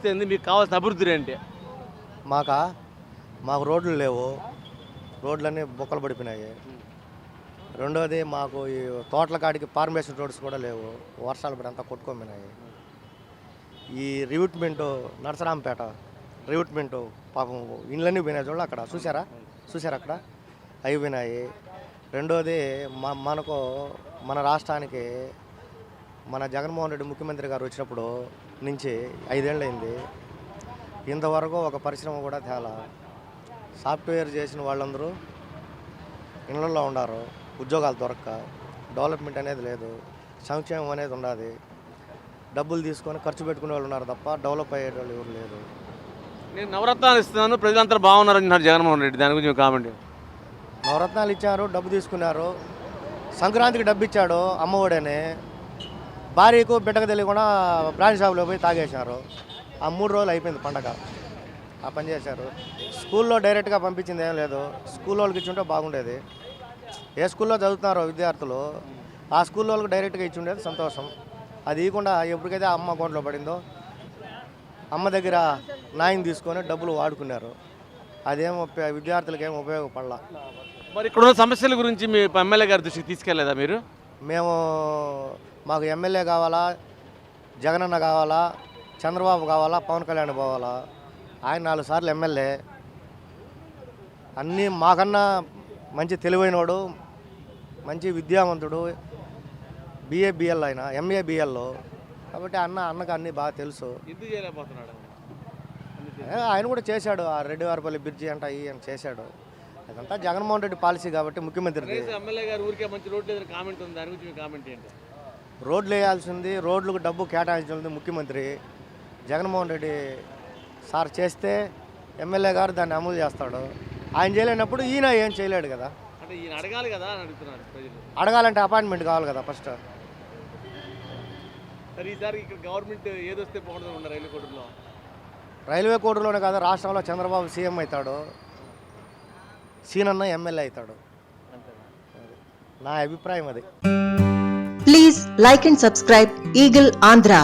పరిస్థితి ఏంది? మీకు కావాల్సిన అభివృద్ధి ఏంటి? మాకా? మాకు రోడ్లు లేవు. రోడ్లన్నీ బొక్కలు పడిపోయినాయి. రెండోది మాకు ఈ తోటల కాడికి ఫార్మేషన్ రోడ్స్ కూడా లేవు. వర్షాలు పడి అంతా కొట్టుకోమినాయి ఈ రివిట్మెంట్ నరసరాంపేట రివిట్మెంట్ పాపం ఇండ్లన్నీ పోయినాయి చూడ అక్కడ. చూసారా చూసారా అక్కడ? అవి పోయినాయి. రెండోది మనకు మన రాష్ట్రానికి మన జగన్మోహన్ రెడ్డి ముఖ్యమంత్రి గారు వచ్చినప్పుడు నుంచి ఐదేళ్ళైంది ఇంతవరకు ఒక పరిశ్రమ కూడా తేలా. సాఫ్ట్వేర్ చేసిన వాళ్ళందరూ ఇళ్ళల్లో ఉండారు. ఉద్యోగాలు దొరక్క. డెవలప్మెంట్ అనేది లేదు. సంక్షేమం అనేది ఉండాలి డబ్బులు తీసుకొని ఖర్చు పెట్టుకునే వాళ్ళు ఉన్నారు తప్ప డెవలప్ అయ్యే వాళ్ళు ఎవరు లేరు. నేను నవరత్నాలు ఇస్తున్నాను. ప్రజలంతా బాగున్నారని అంటున్నారు జగన్మోహన్ రెడ్డి. దాని గురించి కామెంట్ నవరత్నాలు ఇచ్చారు డబ్బు తీసుకున్నారు. సంక్రాంతికి డబ్బు ఇచ్చాడు అమ్మఒడని. భార్యకు బిడ్డకు తెలియకుండా బ్రాండ్ షాప్లో పోయి తాగేశారు. ఆ మూడు రోజులు అయిపోయింది పండగ. ఆ పని చేశారు. స్కూల్లో డైరెక్ట్గా పంపించింది ఏం లేదు. స్కూల్ వాళ్ళకి ఇచ్చుంటే బాగుండేది. ఏ స్కూల్లో చదువుతున్నారో విద్యార్థులు ఆ స్కూల్ వాళ్ళకి డైరెక్ట్గా ఇచ్చి ఉండేది సంతోషం. అది ఇవ్వకుండా ఎప్పటికైతే అమ్మ అకౌంట్లో పడిందో అమ్మ దగ్గర నాయం తీసుకొని డబ్బులు వాడుకున్నారు. అదేం విద్యార్థులకు ఏం ఉపయోగపడలా. మరి ఇక్కడ ఉన్న సమస్యల గురించి మీ ఎమ్మెల్యే గారి దృష్టికి తీసుకెళ్ళేదా మీరు? మేము మాకు ఎమ్మెల్యే కావాలా జగనన్న కావాలా చంద్రబాబు కావాలా పవన్ కళ్యాణ్ పోవాలా? ఆయన నాలుగు సార్లు ఎమ్మెల్యే. అన్నీ మాకన్నా మంచి తెలివైనవాడు మంచి విద్యావంతుడు బిఏ బిఎల్ ఆయన ఎంఏ బిఎల్లో కాబట్టి అన్న అన్నకు అన్నీ బాగా తెలుసు. ఆయన? కూడా చేశాడు. ఆ రెడ్డివారిపల్లి బ్రిడ్జి అంట ఈ అని చేశాడు. అదంతా జగన్మోహన్ రెడ్డి పాలసీ కాబట్టి ముఖ్యమంత్రిది. ఎమ్మెల్యే గారు ఊరికే మంచి ఏదైనా కామెంట్ ఉంది. దాని గురించి కామెంట్ ఏంటి? రోడ్లు వేయాల్సింది రోడ్లకు డబ్బు కేటాయించాల్సింది ముఖ్యమంత్రి జగన్మోహన్ రెడ్డి సార్ చేస్తే ఎమ్మెల్యే గారు దాన్ని అమలు చేస్తాడు. ఆయన చేయలేనప్పుడు ఈయన ఏం చేయలేడు కదా. అడగాలి కదా అని అడుగుతున్నారు ప్రజలు. అడగాలంటే అపాయింట్మెంట్ కావాలి కదా ఫస్ట్. సరే ఈసారి ఇక్కడ గవర్నమెంట్ ఏదొస్తే బాగుంటుంది ఉన్నారు రైలు కోటలో? రైల్వే కోర్టులోనే కాదు రాష్ట్రంలో చంద్రబాబు సీఎం అవుతాడు. సీనన్న ఎమ్మెల్యే అవుతాడు. నా అభిప్రాయం అది. Like and subscribe Eagle Andhra.